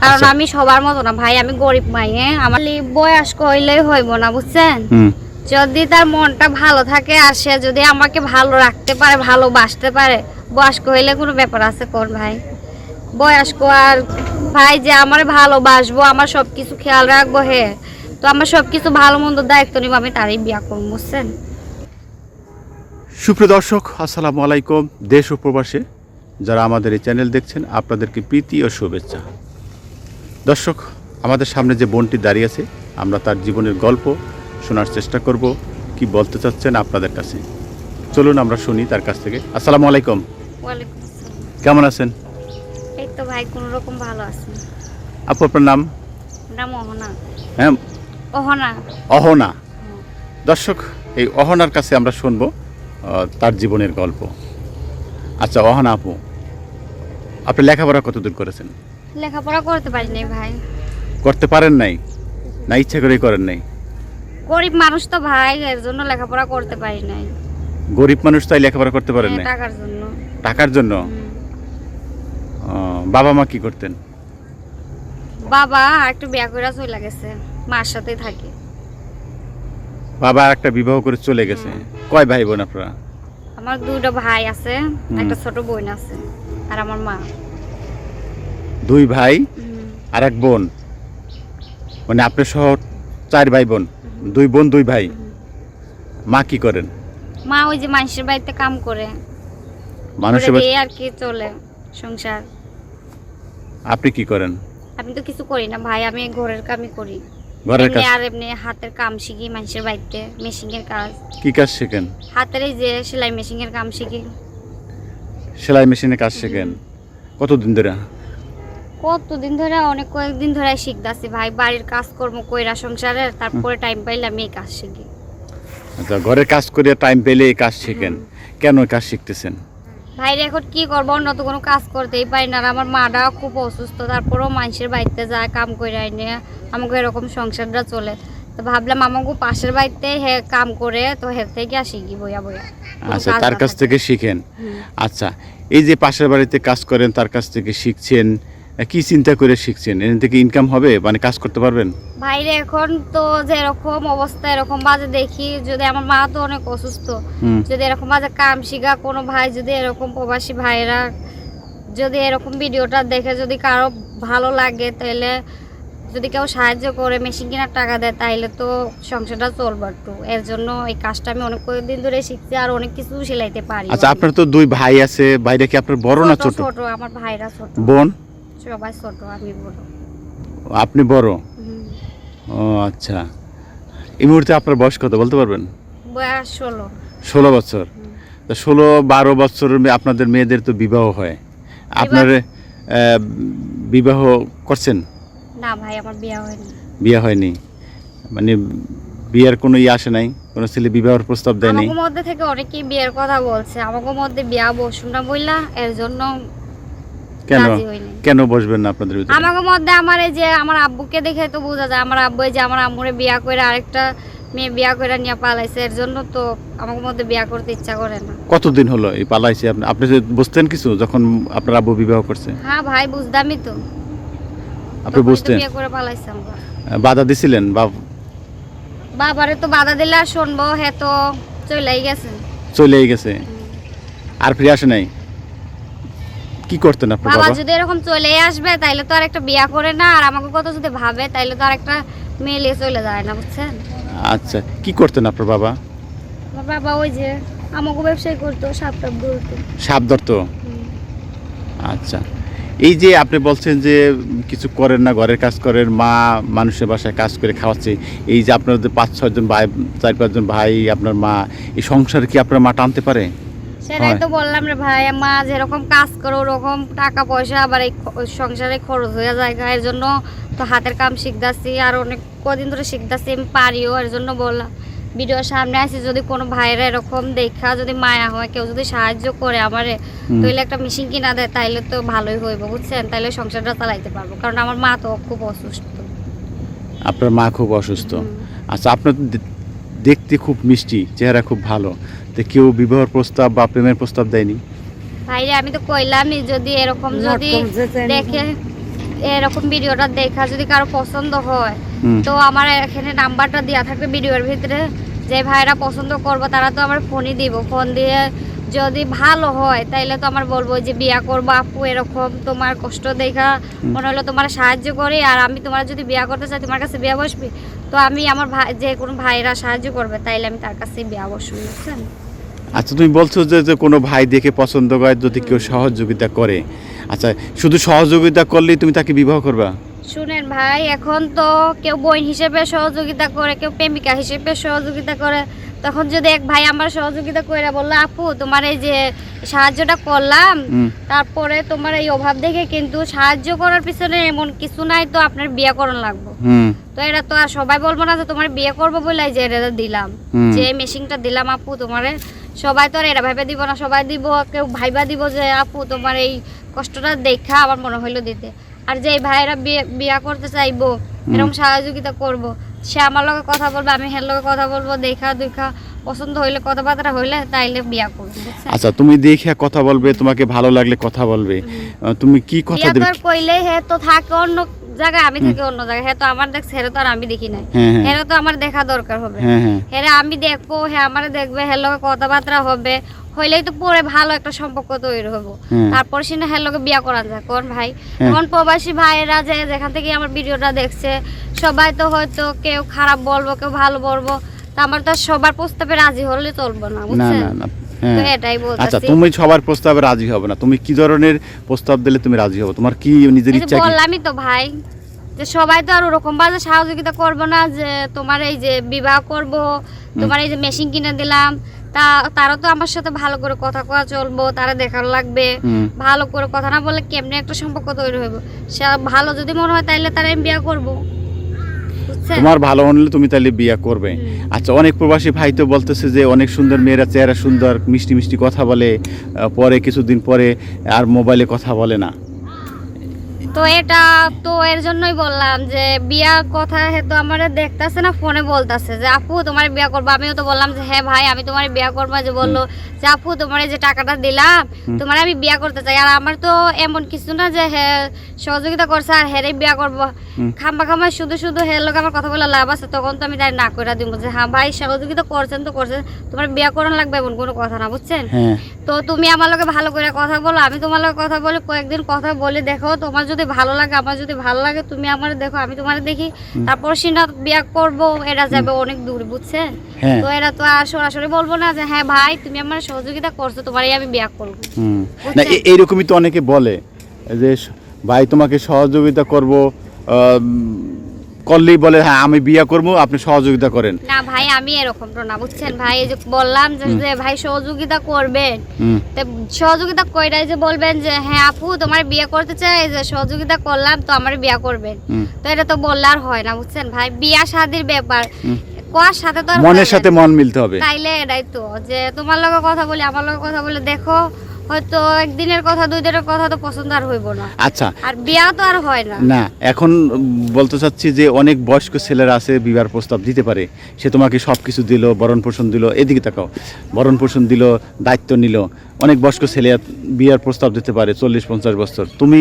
কারণ আচ্ছা। আমি সবার মতো না। ভাই আমি গরিব মাই হ্যাঁ? আমার বয়স্ক হইলেই হইব না বুঝছেন? যদি তার মনটা ভালো থাকে আর সে যদি আমাকে ভালো রাখতে পারে ভালোবাসতে পারে বয়স্ক হইলে কোনো ব্যাপার আছে কোন ভাই? বয়স্ক আর ভাই যে আমার ভালোবাসবো আমার সব কিছু খেয়াল রাখব হে। তো আমার সব কিছু ভালো মন্দ দায়িত্ব নিব আমি তারই বিয়া করব বুঝছেন? সুপ্রিয় দর্শক আসসালামু আলাইকুম। দেশ ও প্রবাসে যারা আমাদের এই চ্যানেল দেখছেন আপনাদেরকে প্রীতি ও শুভেচ্ছা। দর্শক আমাদের সামনে যে বোনটি দাঁড়িয়ে আছে আমরা তার জীবনের গল্প শোনার চেষ্টা করব। কি বলতে চাচ্ছেন আপনাদের কাছে? চলুন আমরা শুনি তার কাছ থেকে। আসসালামু আলাইকুম। কেমন আছেন? এই তো ভাই কোন রকম ভালো আছে। আপু আপনার নাম? নাম অহনা। হ্যাঁ। অহনা। অহনা। দর্শক এই অহনার কাছে আমরা শুনব তার জীবনের গল্প। আচ্ছা অহনা আপু আপনি লেখাপড়া কতদূর করেছেন? লেখাপড়া করতে পারি নাই ভাই। করতে পারেন নাই? না ইচ্ছা করেই করেন নাই? গরিব মানুষ তো ভাই এর জন্য লেখাপড়া করতে পারি নাই। গরিব মানুষ তাই লেখাপড়া করতে পারেন হ্যাঁ, নাই? টাকার জন্য। টাকার জন্য? বাবা মা কি করতেন? বাবা একটু বিয়া করে চলে গেছে মার সাথেই থাকে। বাবা একটা বিবাহ করে চলে গেছে। কয় ভাই বোন আপনারা? আমার দুটো ভাই আছে একটা ছোট বোন আছে আর আমার মা। দুই ভাই আর এক বোন। মানে আপনি সহ চার ভাই বোন দুই বোন দুই ভাই। মা কি করেন? মা ওই যে মানুষের বাড়িতে কাম করে। মানুষের বাড়ি- আর কি চলে সংসার। আপনি কি করেন? আমি তো কিছু করি না ভাই আমি ঘরের কামই করি। ঘরের কাজ আর এমনি হাতের কাম শিখি মানুষের বাড়িতে মেশিনের কাজ। কি কাজ শিখেন? হাতের এই যে সেলাই মেশিনের কাম শিখি। সেলাই মেশিনে কাজ শিখেন। কতদিন ধরে কতদিন ধরে অনেক কয়েকদিন ধরে শিখতাছি ভাই। বাড়ির কাজকর্ম কইরা সংসারের তারপরে টাইম পাইলে আমি এই কাজ শিখি। আচ্ছা ঘরের কাজ করে টাইম পেলে এই কাজ শিখেন। কেন এই কাজ শিখতেছেন? ভাইরে এখন কি করব? অন্য তো কোনো কাজ করতেই পারি না। আর আমার মাটাও খুব অসুস্থ। তারপরেও মানুষের বাড়িতে যায় কাম করে আইনে আমাকে এরকম সংসারটা চলে। তো ভাবলাম আমাকে পাশের বাড়িতে হে কাম করে তো হের থেকে আর শিখি বইয়া বইয়া। আচ্ছা তার কাছ থেকে। শিখেন। আচ্ছা এই যে পাশের বাড়িতে কাজ করেন তার কাছ থেকে শিখছেন কি চিন্তা করে শিখছেন? এর থেকে ইনকাম হবে? মানে কাজ করতে পারবেন? এখন তো যে এরকম অবস্থা এরকম বাজে দেখি যদি আমার মা তো অনেক অসুস্থ যদি এরকম বাজে কাম শিখা কোনো ভাই যদি এরকম প্রবাসী ভাইরা যদি এরকম ভিডিওটা দেখে যদি কারও ভালো লাগে তাহলে যদি কেউ সাহায্য করে মেশিন কেনার টাকা দেয় তাহলে তো সংসারটা চলবে একটু। এর জন্য এই কাজটা আমি অনেক দিন ধরে শিখছি আর অনেক কিছু সেলাইতে পারি। আচ্ছা আপনার তো দুই ভাই আছে ভাইরা কি আপনার বড় না ছোট? ছোট আমার ভাইরা ছোট। বোন? সবাই ছোট আমি বড়। আপনি বড়? ও আচ্ছা। এই মুহূর্তে আপনার বয়স কত বলতে পারবেন? বয়স ষোলো। ষোলো বছর। তা ষোলো বারো বছরের মে- আপনাদের মেয়েদের তো বিবাহ হয়। আপনার বিবাহ করছেন? না ভাই আমার বিয়ে হয়নি। বিয়ে হয়নি। মানে বিয়ের কোনো ইয়ে আসে নাই? কোনো ছেলে বিবাহের প্রস্তাব দেয়নি আমাকে মধ্যে থেকে অনেকেই বিয়ের কথা বলছে। আমাকে মধ্যে বিয়া বসুন না বললা এর জন্য কেন? রাজি হইনি। কেন বসবেন না আপনাদের ভিতরে? আমাকে মধ্যে আমার এই যে আমার আব্বুকে দেখে তো বোঝা যায় আমার আব্বু এই যে আমার আম্মুরে বিয়া করে আরেকটা মেয়ে বিয়া করে নিয়ে পালাইছে এর জন্য তো আমাকে মধ্যে বিয়া করতে ইচ্ছা করে না। কতদিন হলো এই পালাইছে আপনি? আপনি যে বুঝতেন কিছু যখন আপনার আব্বু বিবাহ করছে? হ্যাঁ ভাই বুঝদামই তো। আপনি বুঝতেন। বিয়ে করে পালাইছে আমরা। বাধা দিছিলেন বা বাবারে তো বাধা দিলে আর শুনব হে তো চলেই গেছে। চলেই গেছে। আর ফিরে আসে নাই? কি করতেন আপনার বাবা বাবা? যদি এরকম চলে আসবে তাইলে তো আর একটা বিয়া করে না আর আমাকে কত যদি ভাবে তাইলে তো আর একটা মেয়ে চলে যায় না বুঝছেন? আচ্ছা কি করতেন আপনার বাবা? আমার বাবা ওই যে আমাকে ব্যবসায় করতো সাপটাপ ধরতো। সাপ ধরতো? আচ্ছা এই যে আপনি বলছেন যে কিছু করেন না ঘরের কাজ করেন মা মানুষের বাসায় কাজ করে খাওয়াচ্ছে এই যে আপনার পাঁচ ছয়জন ভাই চার পাঁচজন ভাই আপনার মা এই সংসার কি আপনার মা টানতে পারে? সেটাই তো বললাম রে ভাই মা যেরকম কাজ করে ওরকম টাকা পয়সা আবার এই সংসারে খরচ হয়ে যায়। এর জন্য তো হাতের কাম শিখতাছি আর অনেক কদিন ধরে শিখতাছি আমি পারিও এর জন্য বললাম। ভিডিওর সামনে আসি যদি কোনো ভাইরা এরকম দেখা যদি মায়া হয় কেউ যদি সাহায্য করে আমারে। তাহলে একটা মেশিন কিনা দেয় তাইলে তো ভালোই হইব বুঝছেন? তাইলে সংসারটা চালাইতে পারব কারণ আমার মা তো খুব অসুস্থ। আপনার মা খুব অসুস্থ। আচ্ছা আপনার দেখতে খুব মিষ্টি চেহারা খুব ভালো। তো কেউ বিবাহ প্রস্তাব বা প্রেমের প্রস্তাব দেয়নি। ভাইরে আমি তো কইলামই যদি এরকম যদি দেখে এরকম ভিডিওটা দেখা যদি কারও পছন্দ হয় তো আমার এখানে নাম্বারটা দেওয়া থাকবে ভিডিওর ভিতরে যে ভাইরা পছন্দ করব তারা তো আমার ফোনই দিব। ফোন দিয়ে যদি ভালো হয় তাইলে তো আমার বলব যে বিয়া করব আপু এরকম তোমার কষ্ট দেখা মনে হলো তোমার সাহায্য করি। আর আমি তোমার যদি বিয়া করতে চাই তোমার কাছে বিয়া বসবি? তো আমি আমার ভাই যে কোনো ভাইরা সাহায্য করবে তাইলে আমি তার কাছে বিয়া বসবো বুঝছেন? আচ্ছা তুমি বলছো যে যে কোনো ভাই দেখে পছন্দ করে যদি কেউ সহযোগিতা করে। আচ্ছা শুধু সহযোগিতা করলেই তুমি তাকে বিবাহ করবা? শুনেন ভাই এখন তো কেউ বোন হিসেবে সহযোগিতা করে কেউ প্রেমিকা হিসেবে সহযোগিতা করে। তখন যদি এক ভাই আমার সহযোগিতা করে বলল আপু তোমার এই যে সাহায্যটা করলাম তারপরে তোমার এই অভাব দেখে কিন্তু সাহায্য করার পিছনে এমন কিছু নাই তো আপনার বিয়ে করণ লাগবে। তো এটা তো আর সবাই বলব না যে তোমার বিয়ে করব বলে যে এটা দিলাম। যে মেশিনটা দিলাম আপু তোমারে সবাই তো আর এটা ভাইবা দিব না সবাই দিব কেউ ভাইবা দিব যে আপু তোমার এই কষ্টটা দেখা আমার মনে হইল দিতে। আর যে এই ভাইরা বিয়ে বিয়া করতে চাইব এরকম সহযোগিতা করব। সে আমার লগে কথা বলবে আমি হের লগে কথা বলব দেখা দেখা পছন্দ হইলে কথাবার্তা হইলে তাইলে বিয়া করব আচ্ছা তুমি দেখে কথা বলবে তোমাকে ভালো লাগলে কথা বলবে। তুমি কি কথা কইলে হে তো থাকে অন্য জায়গায় আমি থাকি অন্য জায়গায়। হে তো আমার দেখছে হেরে তো আর আমি দেখি নাই। হ্যাঁ হ্যাঁ। হেরে তো আমার দেখা দরকার হবে। হ্যাঁ হ্যাঁ। হেরে আমি দেখব হ্যাঁ আমার দেখবে হের লগে কথাবার্তা হবে। হইলেই তো পরে ভালো একটা সম্পর্ক তৈরি হব। হ্যাঁ। তারপর সিনে হের লগে বিয়া করা যায়। কোন ভাই? হ্যাঁ। এখন প্রবাসী ভাইয়েরা যে যেখান থেকে আমার ভিডিওটা দেখছে সবাই তো হয়তো কেউ খারাপ বলব কেউ ভালো বলব। তা আমার তো সবার প্রস্তাবে রাজি হলে চলবো না না বুঝছেন? না না তো হ্যাঁ আচ্ছা তুমি সবার প্রস্তাবে রাজি হবে না। তুমি কি ধরনের প্রস্তাব দিলে তুমি রাজি হবে? তোমার কি নিজের এই যে ইচ্ছা কি? বললামই তো ভাই যে সবাই তো আর ওরকম বাজে সহযোগিতা করব না যে তোমার এই যে বিবাহ করব তোমার এই যে মেশিন কিনে দিলাম তা তারা তো আমার সাথে ভালো করে কথা কওয়া চলবো তারা দেখার লাগবে। ভালো করে কথা না বললে কেমনে একটা সম্পর্ক তৈরি হইব? সে ভালো যদি মনে হয় তাইলে তারা আমি বিয়ে করব। তোমার ভালো হলে তুমি তাহলে বিয়ে করবে। আচ্ছা অনেক প্রবাসী ভাই তো বলতেছে যে অনেক সুন্দর মেয়েরা চেহারা সুন্দর মিষ্টি মিষ্টি কথা বলে পরে কিছুদিন পরে আর মোবাইলে কথা বলে না। তো এটা তো এর জন্যই বললাম যে বিয়ার কথা হেতু আমার দেখতাছে না ফোনে বলতাছে যে আপু তোমার বিয়া করব। আমিও তো বললাম যে হ্যাঁ ভাই আমি তোমার বিয়া করব। যে বলল যে আপু তোমার এই যে টাকাটা দিলাম তোমার আমি বিয়া করতে চাই। আর আমার তো এমন কিছু না যে হ্যাঁ সহযোগিতা করছে আর হেরে বিয়া করব। খাম্বা খাম্বা শুধু শুধু হের লোক আমার কথা বলে লাভ আছে তখন তো আমি তাই না করে দিব যে হ্যাঁ ভাই সহযোগিতা করছেন তো করছেন তোমার বিয়া করানো লাগবে এমন কোনো কথা না বুঝছেন? হ্যাঁ। তো তুমি আমার লোকে ভালো করে কথা বলো আমি তোমার লগে কথা বলি কয়েকদিন কথা বলে দেখো তোমার যদি ভালো লাগে আমার যদি ভালো লাগে তুমি আমার দেখো আমি তোমার দেখি। তারপর সিনা বিয়া করব এরা যাবে অনেক দূর বুঝছেন হ্যাঁ। তো এরা তো আর সরাসরি বলব না যে হ্যাঁ ভাই তুমি আমার সহযোগিতা করছ তোমারই আমি বিয়া করব। না এইরকমই তো অনেকে বলে যে ভাই তোমাকে সহযোগিতা করব করলেই বলে হ্যাঁ আমি বিয়ে করব আপনি সহযোগিতা করেন। না ভাই আমি এরকম না বুঝছেন ভাই? এই যে বললাম যে ভাই সহযোগিতা করবেন। তো সহযোগিতা কইরাই যে বলবেন যে হ্যাঁ আপু তোমার বিয়ে করতে চাই এই যে সহযোগিতা করলাম তো আমার বিয়া করবেন। তো এটা তো বললে আর হয় না বুঝছেন ভাই? বিয়া শাদির ব্যাপার। কোয়ার সাথে তো মনের সাথে মন মিলতে হবে। তাইলে এটাই তো যে তোমার লগে কথা বলি আমার লগে কথা বলে দেখো হয়তো একদিনের কথা দুই দিনের কথা তো পছন্দ আর হইব না। আচ্ছা। আর বিয়া তো আর হয় না। না এখন বলতে চাচ্ছি যে অনেক বয়স্ক ছেলেরা আছে বিবাহ প্রস্তাব দিতে পারে। সে তোমাকে সব কিছু দিল বরণ পোষণ দিল এদিকে তাকাও। বরণ পোষণ দিল দায়িত্ব নিল। অনেক বয়স্ক ছেলে বিয়ার প্রস্তাব দিতে পারে চল্লিশ পঞ্চাশ বছর। তুমি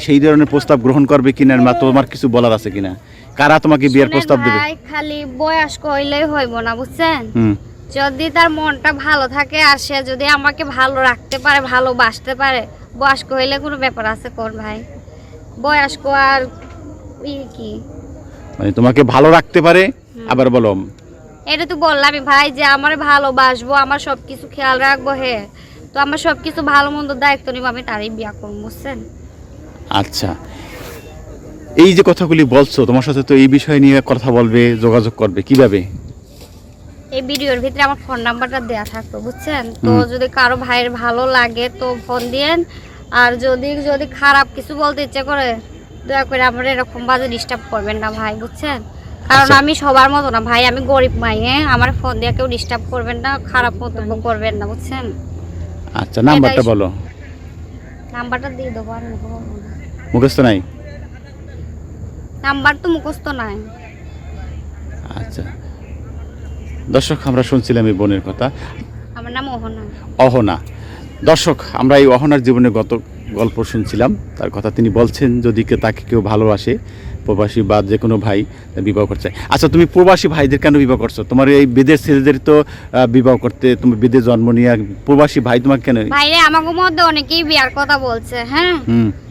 সেই ধরনের প্রস্তাব গ্রহণ করবে কিনা বা তোমার কিছু বলার আছে কিনা? কারা তোমাকে বিয়ার প্রস্তাব দেবে? খালি বয়স্ক হইলেই হইব না বুঝছেন? হুম। যদি তার মনটা ভালো থাকে আর সে যদি আমাকে ভালো রাখতে পারে ভালোবাসতে পারে বয়স্ক হইলে কোনো ব্যাপার আছে কোন ভাই? বয়স্ক আর ই কি? মানে তোমাকে ভালো রাখতে পারে আবার বলো। এটা তো বললামই ভাই যে আমার ভালোবাসবো আমার সব কিছু খেয়াল রাখব হে। তো আমার সব কিছু ভালো মন্দ দায়িত্ব নিব আমি তারই বিয়া করব বুঝছেন? আচ্ছা। এই যে কথাগুলি বলছো তোমার সাথে তো এই বিষয় নিয়ে কথা বলবে যোগাযোগ করবে কীভাবে? এই ভিডিওর ভিতরে আমার ফোন নাম্বারটা দেয়া থাকতো বুঝছেন? তো যদি কারও ভাইয়ের ভালো লাগে তো ফোন দিয়েন। আর যদি যদি খারাপ কিছু বলতে ইচ্ছে করে দয়া করে আমার এরকম বাজে ডিস্টার্ব করবেন না ভাই বুঝছেন? কারণ আচ্ছা। আমি সবার মতো না ভাই আমি গরিব মাইয়ে আমার ফোন দিয়ে কেউ ডিস্টার্ব করবেন না খারাপ মন্তব্য করবেন না বুঝছেন? আচ্ছা নাম্বারটা বলো। নাম্বারটা দিয়ে দেবো আর। মুখস্থ নাই? নাম্বার তো মুখস্থ নাই। আচ্ছা। দর্শক আমরা শুনছিলাম এই বোনের কথা। আমার নাম ওহনা অহনা। দর্শক আমরা এই অহনার জীবনে গত গল্প শুনছিলাম। তার কথা তিনি বলছেন যদি তাকে কেউ ভালোবাসে প্রবাসী বা যে কোনো ভাই বিবাহ চায়। আচ্ছা তুমি প্রবাসী ভাইদের কেন বিবাহ করছ? তোমার এই বিদেশ ছেলেদের তো বিবাহ করতে তুমি বিদেশ জন্ম নিয়ে প্রবাসী ভাই তোমাকে কেন ভাইরে আমাকে মধ্যে অনেকেই বিয়ার কথা বলছে হ্যাঁ?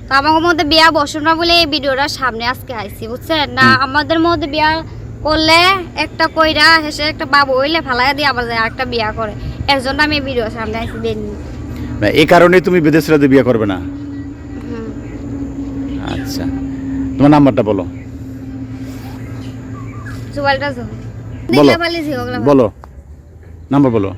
তো আমাকে মধ্যে বিয়া বসো না বলে এই ভিডিওটা সামনে আজকে আইছি বুঝছেন? না আমাদের মধ্যে বিয়া করলে একটা কইরা হেসে একটা বাবু হইলে ফালাই দিয়ে আবার যায় একটা বিয়া করে। এর জন্য আমি ভিডিও সামনে আসি বেনি না, এই কারণে তুমি বিদেশ বিয়া বিয়ে করবে না? আচ্ছা। তোমার নাম্বারটা বলো। বলো। বলো। নাম্বার বলো।